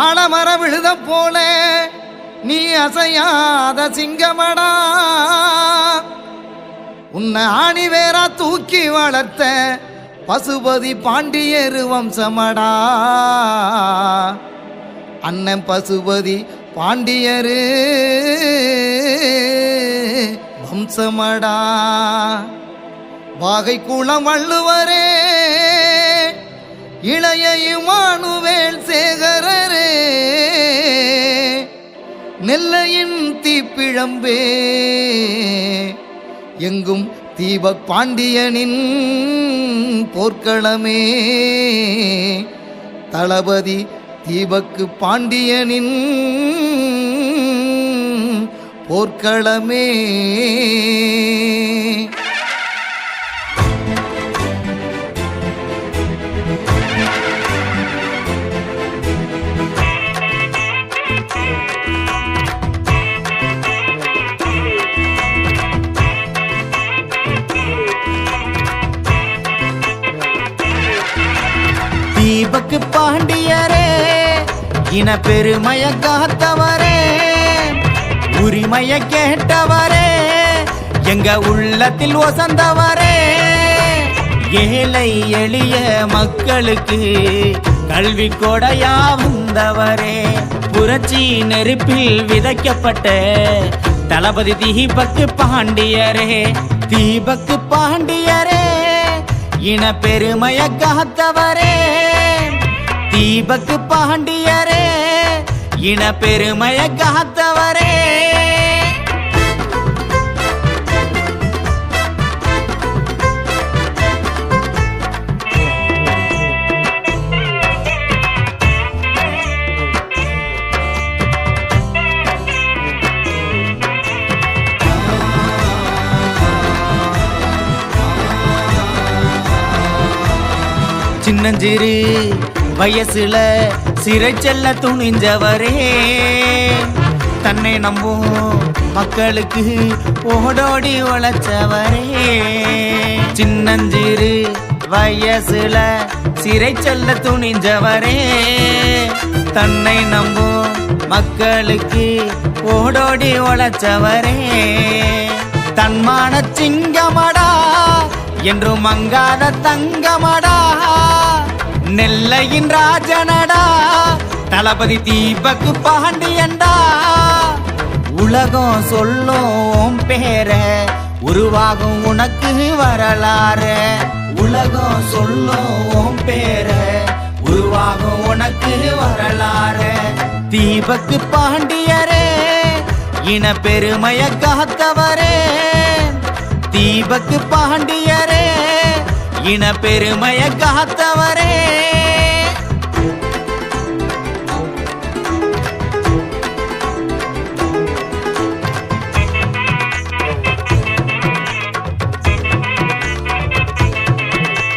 ஆலமர விழுத போல நீ அசையாத சிங்கமடா. உன்னை ஆணி வேறா தூக்கி வளர்த்த பசுபதி பாண்டியரு வம்சமடா. அண்ணன் பசுபதி பாண்டியரு வம்சமடா. வாகை குளம் வள்ளுவரே இளைய இமானுவேல் சேகர் நெல்லையின் தீப்பிழம்பே. எங்கும் தீபக் பாண்டியனின் போர்க்களமே. தளபதி தீபக்கு பாண்டியனின் போர்க்களமே. தீபக்கு பாண்டியரே இன பெருமைய காத்தவரே உரிமைய கேட்டவரே எங்க உள்ளத்தில் ஒசந்தவரே. ஏழை எளிய மக்களுக்கு கல்வி கொடையா வந்தவரே. புரட்சி நெருப்பில் விதைக்கப்பட்ட தளபதி தீபக்கு பாண்டியரே. தீபக்கு பாண்டியரே இன பெருமைய காத்தவரே. தீபக்கு பாண்டியரே இன பெருமைய காத்தவரே. சின்னஞ்சிறு வயசுல சிறை செல்ல துணிஞ்சவரே. தன்னை நம்பும் மக்களுக்கு ஓடோடி உழைச்சவரே. சின்னஞ்சிறு வயசுல சிறை செல்ல துணிஞ்சவரே. தன்னை நம்பும் மக்களுக்கு ஓடோடி உழைச்சவரே. தன்மான சிங்கமடா என்றும் மங்காத தங்கமடா. நெல்லையின் ராஜனடா தளபதி தீபக்கு பாண்டியண்டா உலகம் சொல்லும் பேர உருவாகும் உனக்கு வரலாறு. உலகம் சொல்லும் பேர உருவாகும் உனக்கு வரலாறு. தீபக்கு பாண்டியரே இன பெருமைய காத்தவரே. தீபக்கு பாண்டிய இன பெருமைய காத்தவரே.